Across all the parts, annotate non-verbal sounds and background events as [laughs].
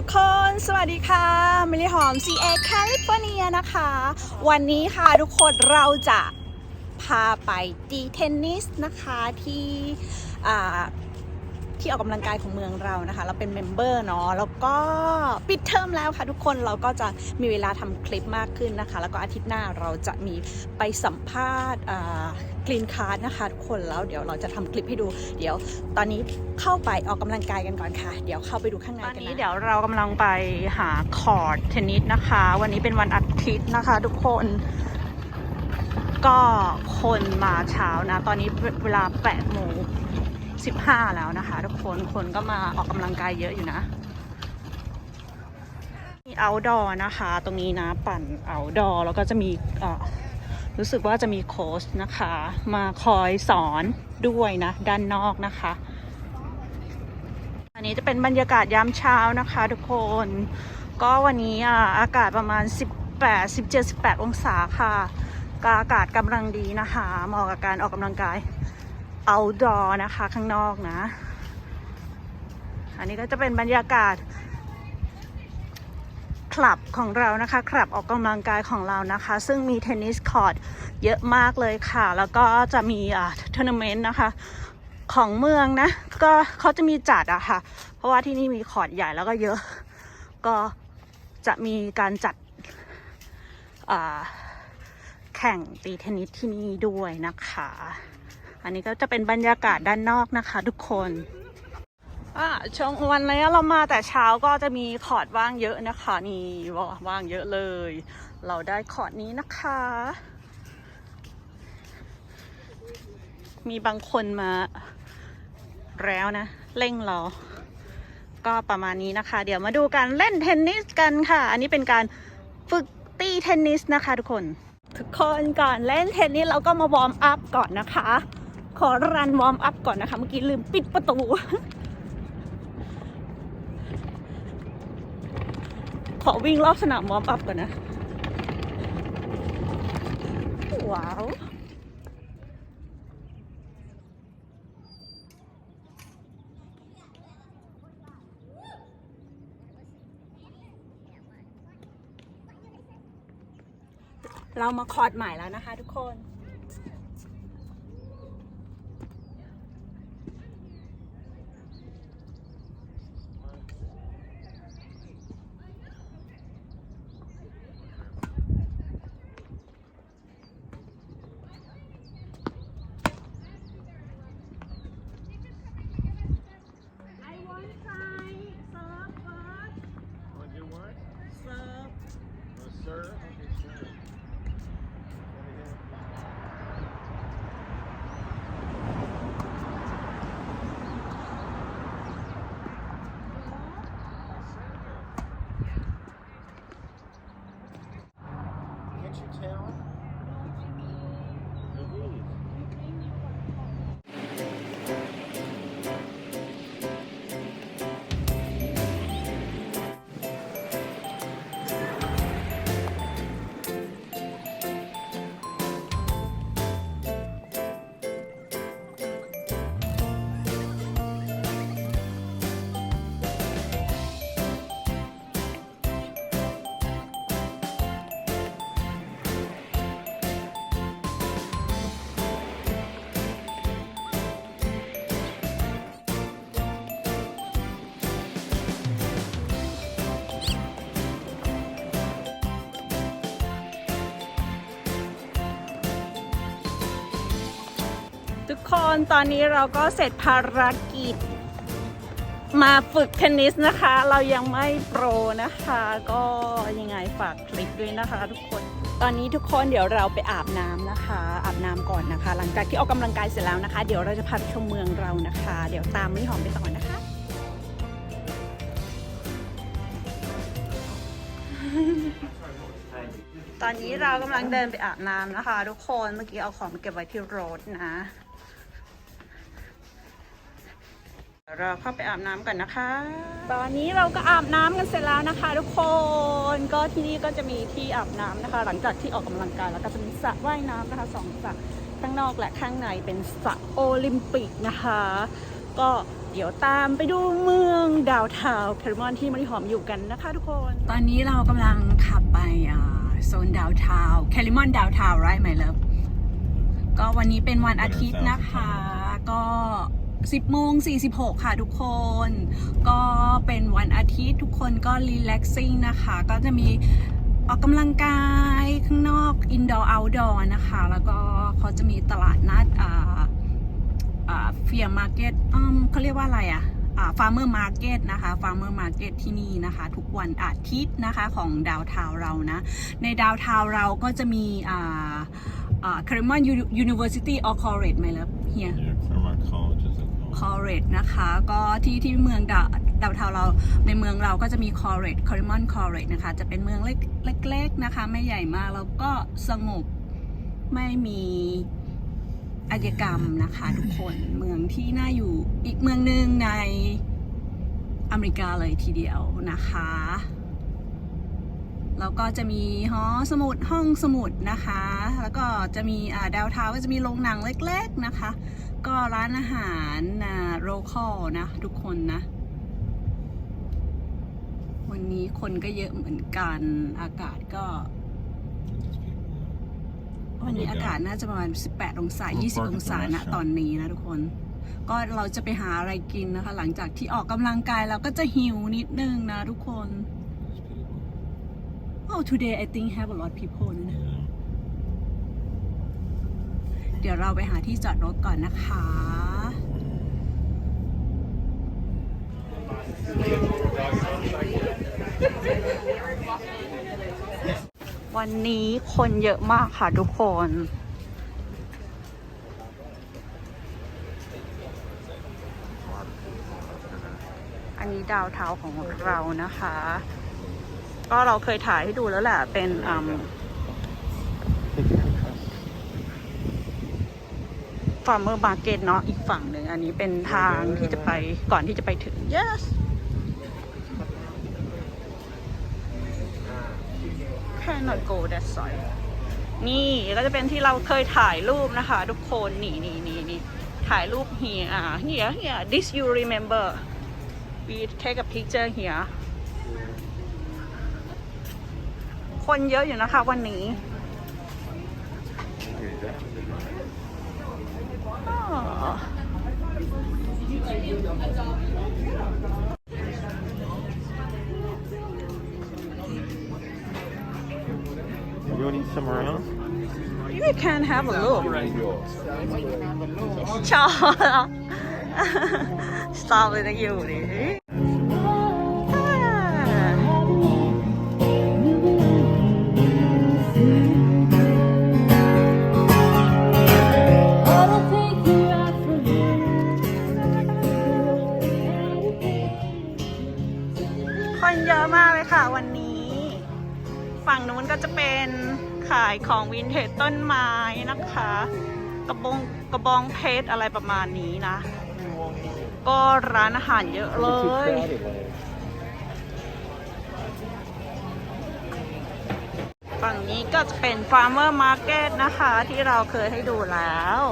ทุกคนสวัสดีค่ะมิลลิหอม CA แคลิฟอร์เนียนะคะ วันนี้ค่ะทุกคนเราจะพาไปตีเทนนิสนะคะที่ที่ออกกำลังกายของเมืองเรานะคะ เราเป็นเมมเบอร์เนาะแล้วก็ปิดเทอมแล้วค่ะทุกคนเราก็จะมีเวลาทำคลิปมากขึ้นนะคะ แล้วก็อาทิตย์หน้าเราจะมีไปสัมภาษณ์ กรีนคาร์ดนะคะทุกคนแล้วเดี๋ยวเราจะทำคลิปให้ดู เดี๋ยวตอนนี้เข้าไปออกกำลังกายกันก่อนค่ะ เดี๋ยวเข้าไปดูข้างในกัอนนนะนี้เดี๋ยวเรากำลังไปหาคอร์ดเทนนิสนะคะ วันนี้เป็นวันอาทิตย์นะคะ ทุกคนก็คนมาเช้านะ ตอนนี้เวลา8โมง15 แล้วนะคะ ทุกคน คนก็มาออกกำลังกายเยอะอยู่นะ มี outdoor นะคะ ตรงนี้นะ ปั่น outdoor แล้วก็จะมีเอ่อ รู้สึกว่าจะมีโค้ชนะคะ มาคอยสอนด้วยนะ ด้านนอกนะคะ อันนี้จะเป็นบรรยากาศยามเช้านะคะทุกคน ก็วันนี้อะอากาศประมาณ 18 17 18 องศาค่ะก็อากาศกำลังดีนะคะเหมาะกับการออกกำลังกาย outdoor นะคะข้างนอกนะ อันนี้ก็จะเป็นบรรยากาศ คลับของเรานะคะคลับออกกำลังกายของเรานะคะ ซึ่งมีเทนนิสคอร์ดเยอะมากเลยค่ะ แล้วก็จะมีอ่าทัวร์นาเมนต์นะคะของเมืองนะ ก็เขาจะมีจัดอะค่ะ เพราะว่าที่นี่มีคอร์ดใหญ่แล้วก็เยอะ ก็จะมีการจัดอ่าแข่งตีเทนนิสที่นี่ด้วยนะคะ อันนี้ก็จะเป็นบรรยากาศด้านนอกนะคะทุกคน อ่าชมวันนี้เรามาแต่เช้าก็จะมีคอร์ดว่างเยอะนะคะนี่ว่างเยอะเลย เราได้คอร์ดนี้นะคะ มีบางคนมาแล้วนะเร่งเราก็ประมาณนี้นะคะ เดี๋ยวมาดูการเล่นเทนนิสกันค่ะ อันนี้เป็นการฝึกตีเทนนิสนะคะทุกคน ทุกคนก่อนเล่นเทนนิสเราก็มาวอร์มอัพก่อนนะคะ ขอรันวอร์มอัพก่อนนะคะ เมื่อกี้ลืมปิดประตู ขอวิ่งรอบสนามวอมอัพก่อนนะ ว้าวเรามาคอร์ดใหม่แล้วนะคะทุกคน ทุกคนตอนนี้เราก็เสร็จภารกิจ มาฝึกเทนนิสนะคะ เรายังไม่โปรนะคะ ก็ยังไงฝากคลิปด้วยนะคะทุกคน ตอนนี้ทุกคนเดี๋ยวเราไปอาบน้ำนะคะ อาบน้ำก่อนนะคะ หลังจากที่ออกกำลังกายเสร็จแล้วนะคะ เดี๋ยวเราจะพาไปชมเมืองเรานะคะ เดี๋ยวตามมิหอมไปต่อนะคะตอนนี้เรากำลังเดินไปอาบน้ำนะคะ ทุกคน เมื่อกี้เอาของมาเก็บไว้ที่รถนะ เราเข้าไปอาบน้ำกันนะคะ ตอนนี้เราก็อาบน้ำกันเสร็จแล้วนะคะ ทุกคน ก็ที่นี่ก็จะมีที่อาบน้ำนะคะ หลังจากที่ออกกำลังกายแล้วก็จะมีสระว่ายน้ำนะคะสองสระข้างนอกและข้างในเป็นสระโอลิมปิกนะคะ ก็เดี๋ยวตามไปดูเมืองดาวทาวน์แคริมอนที่มริหอมอยู่กันนะคะทุกคน ตอนนี้เรากำลังขับไปอ่าโซนดาวทาวแคริมอนดาวทาวไรไหมเลิฟก็วันนี้เป็นวันอาทิตย์นะคะ ก็ 10โมง46 ค่ะทุกคน ก็เป็นวันอาทิตย์ทุกคนก็รีแลกซิ่งนะคะ ก็จะมีออกกำลังกายข้างนอกอินดอร์เอาท์ดอร์นะคะ แล้วก็เขาจะมีตลาดนัดอ่าอ่าเฟียร์มาร์เก็ตเขาเรียกว่าอะไรอะฟาร์มเมอร์มาร์เก็ตนะคะฟาร์มเมอร์มาร์เก็ตที่นี่นะคะ ทุกวันอาทิตย์นะคะของดาวทาวเรานะ ในดาวทาวเราก็จะมีอ่าอ่าคาริมอนยูนิเวอร์ซิตี้ออคอร์เรตไหมล่ะเฮีย Yeah, Claremont College. คอเรตนะคะ ก็ที่ที่เมืองดาวดาวเทาเราในเมืองเราก็จะมีคอร์เรตคอริมอนคอร์เรตนะคะ จะเป็นเมืองเล็กเล็กๆนะคะ ไม่ใหญ่มาก แล้วก็สงบไม่มีอาชญากรรมนะคะทุกคนเมืองที่น่าอยู่อีกเมืองหนึ่งในอเมริกาเลยทีเดียวนะคะแล้วก็จะมีหอสมุดห้องสมุดนะคะ แล้วก็จะมีดาวเทาก็จะมีโรงหนังเล็ก ๆนะคะ ก็ร้านอาหารนะโรคอลนะ ทุกคนนะ วันนี้คนก็เยอะเหมือนกันอากาศก็ วันนี้อากาศน่าจะประมาณ 18 องศา 20 องศานะตอนนี้นะทุกคน ก็เราจะไปหาอะไรกินนะคะ หลังจากที่ออกกำลังกายเราก็จะหิวนิดนึงนะทุกคน Oh today I think have a lot of people นะ เดี๋ยวเราไปหาที่จอดรถก่อนนะคะวันนี้คนเยอะมากค่ะทุกคน อันนี้ดาวเท้าของเรานะคะ ก็เราเคยถ่ายให้ดูแล้วแหละ เป็นอืม ฟาร์มเมอร์มาร์เก็ตเนาะอีกฝั่งหนึ่งอันนี้เป็นทางที่จะไปก่อนที่จะไปถึง yes cannot go that side นี่ก็จะเป็นที่เราเคยถ่ายรูปนะคะ ทุกคนนี่นี่นี่นี่ถ่ายรูป here อ่า here here this you remember we take a picture here คนเยอะอยู่นะคะวันนี้ You want to eat somewhere else? You can have a look. [laughs] Stop with you. ฝั่งนู้นก็จะเป็นขายของวินเทจต้นไม้นะคะ กระบองกระบองเพชรอะไรประมาณนี้นะ ก็ร้านอาหารเยอะเลย ฝั่งนี้ก็จะเป็น Farmer Market นะคะ ที่เราเคยให้ดูแล้ว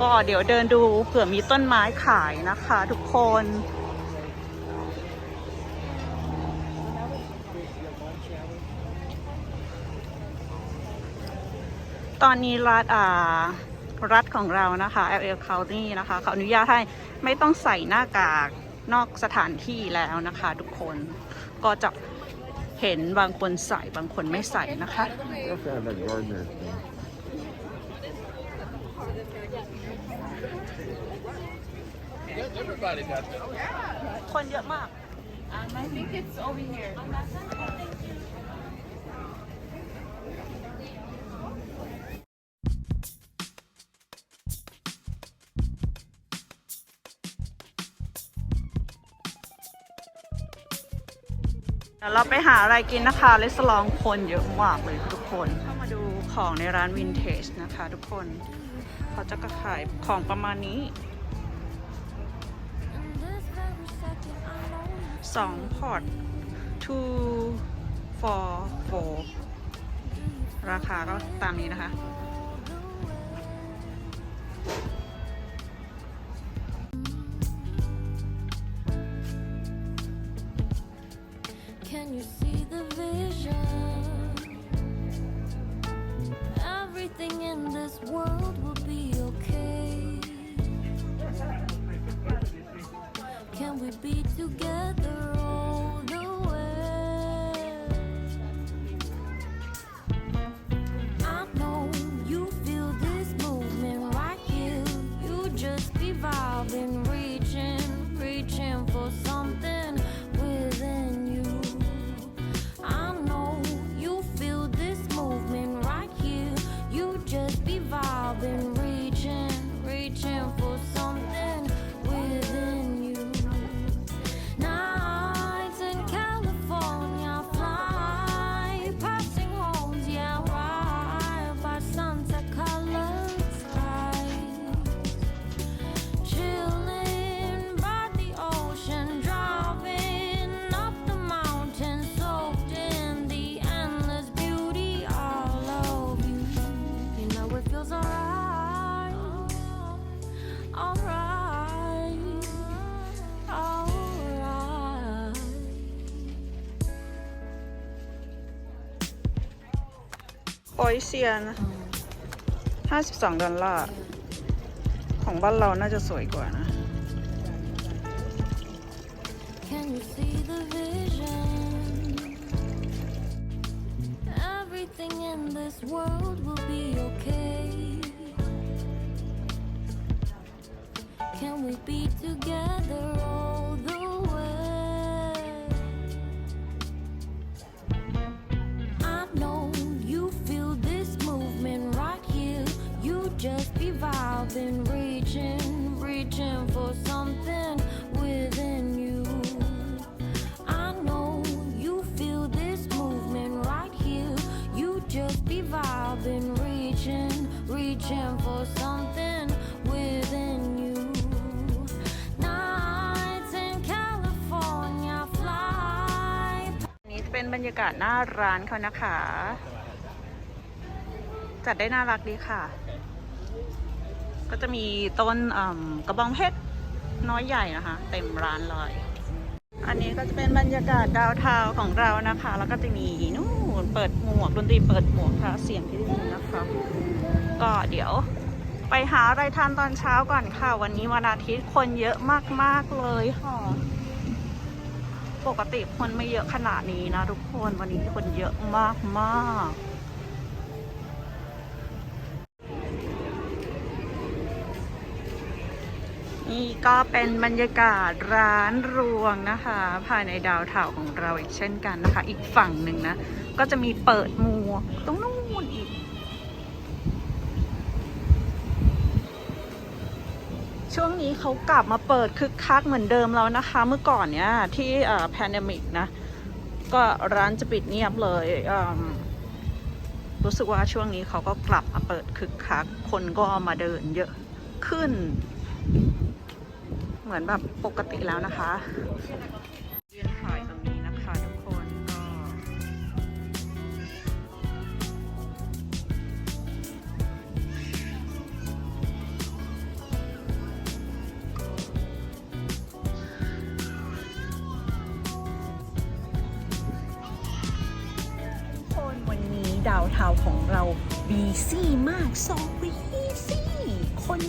ก็เดี๋ยวเดินดูเผื่อมีต้นไม้ขายนะคะทุกคน ตอนนี้รัฐอ่ารัฐของเรานะคะ LA County นะคะเขาอนุญาตให้ไม่ต้องใส่หน้ากากนอกสถานที่แล้วนะคะ ทุกคนก็จะเห็นบางคนใส่บางคนไม่ใส่นะคะ You have to have that gardener thing. คนเยอะมากเดี๋ยวเราไปหาอะไรกินนะคะเลสลองคนเยอะมากเลยทุกคน เข้ามาดูของในร้านวินเทจนะคะ ทุกคนเขาจะก็ขายของประมาณนี้สองพอร์ต two for four ราคาก็ตามนี้นะคะ อยเซียน52ดอลลาร์ ของบ้านเราน่าจะสวยกว่านะ Can you see the vision? Everything in this world will be okay. Can we be together vibing, reaching, reaching for something within you. I know you feel this movement right here. You just be vibing, reaching, reaching for something within you. Nights in California fly อันนี้เป็นบรรยากาศหน้าร้านเขานะคะ จัดได้น่ารักดีค่ะ ก็จะมีต้นกระบองเพชรน้อยใหญ่นะคะ เต็มร้านเลย อันนี้ก็จะเป็นบรรยากาศดาวเทาของเรานะคะ แล้วก็จะมีนู่นเปิดหมวกดนตรีเปิดหมวกค่ะเสียงที่ด้ยินะคะ ก็เดี๋ยวไปหาอะไรทานตอนเช้าก่อนค่ะ วันนี้วันอาทิตย์คนเยอะมากๆเลยค่ะ ปกติคนไม่เยอะขนาดนี้นะทุกคนวันนี้คนเยอะมากมากๆ นี่ก็เป็นบรรยากาศร้านรวงนะคะ ภายในดาวเถาของเราอีกเช่นกันนะคะ อีกฝั่งหนึ่งนะ ก็จะมีเปิดมัวตรงนู้นอีก ช่วงนี้เขากลับมาเปิดคึกคักเหมือนเดิมแล้วนะคะ เมื่อก่อนเนี้ยที่แพนดมิกนะ ก็ร้านจะปิดเงียบเลยรู้สึกว่าช่วงนี้เขาก็กลับมาเปิดคึกคัก คนก็มาเดินเยอะขึ้น เหมือนแบบปกติแล้วนะคะ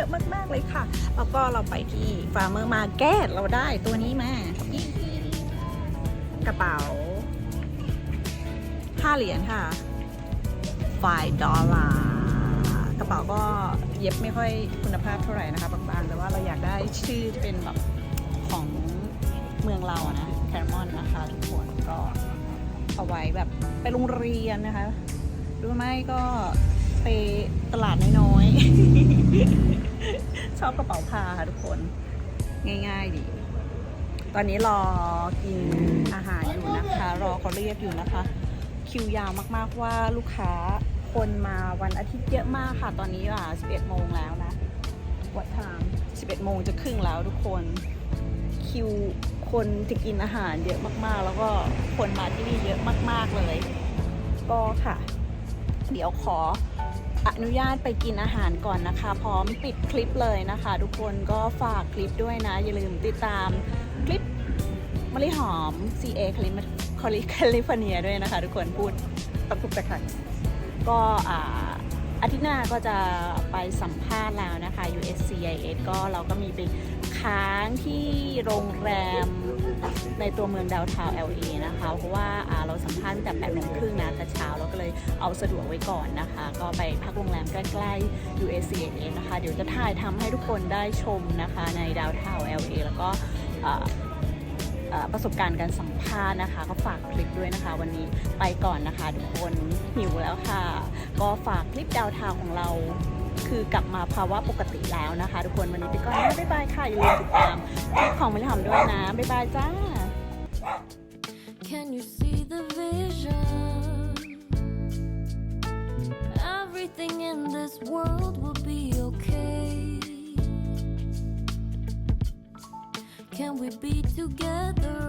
อะมากๆเลยค่ะ แล้วก็เราไปที่ฟาร์มเมอร์มาร์เก็ตเราได้ตัวนี้มากระเป๋า5เหรียญค่ะ5ดอลลาร์กระเป๋าก็เย็บไม่ค่อยคุณภาพเท่าไหร่นะคะบางๆ แต่ว่าเราอยากได้ชื่อที่เป็นแบบของเมืองเรานะแครมอนนะคะทุกคนก็เอาไว้แบบไปโรงเรียนนะคะหรือไม่ก็ไปตลาดน้อยๆ ชอบกระเป๋าผ้าค่ะทุกคน ง่าย ๆ ดี ตอนนี้รอกินอาหารอยู่นะคะ รอเขาเรียกอยู่นะคะ คิวยาวมากๆว่าลูกค้าคนมาวันอาทิตย์เยอะมากค่ะ ตอนนี้อะ11โมงแล้วนะวัดทาง11โมงจะครึ่งแล้วทุกคน คิวคนจะกินอาหารเยอะมากๆ แล้วก็คนมาที่นี่เยอะมากๆเลย ก็ค่ะ เดี๋ยวขอ อนุญาตไปกินอาหารก่อนนะคะ พร้อมปิดคลิปเลยนะคะ ทุกคนก็ฝากคลิปด้วยนะ อย่าลืมติดตามคลิปมะลิหอม CA คลิปคลิแคลิฟอร์เนียด้วยนะคะ ทุกคนพูดตะกุกตะกักก็อ่าอาทิตย์หน้าก็จะไปสัมภาษณ์แล้วนะคะ USCIS ก็เราก็มีไปค้างที่โรงแรม ในตัวเมืองดาวทาว LA นะคะ เพราะว่าเราสัมภาษณ์ตั้งแต่8โมงครึ่งนะแต่เช้าเราก็เลยเอาสะดวกไว้ก่อนนะคะ ก็ไปพักโรงแรมใกล้ๆ USCIS นะคะ เดี๋ยวจะถ่ายทำให้ทุกคนได้ชมนะคะในดาวทาว LA แล้วก็ประสบการณ์การสัมภาษณ์นะคะ ก็ฝากคลิปด้วยนะคะ วันนี้ไปก่อนนะคะ ทุกคนหิวแล้วค่ะ ก็ฝากคลิปดาวทาวของเรา คือกลับมาภาวะปกติแล้วนะคะ ทุกคนวันนี้ไปก่อนนะบ๊ายบายค่ะอย่าลืมติดตามคลิปของมิลลิหอมด้วยนะบ๊ายบายจ้า Can you see the vision? Everything in this world will be okay. Can we be together?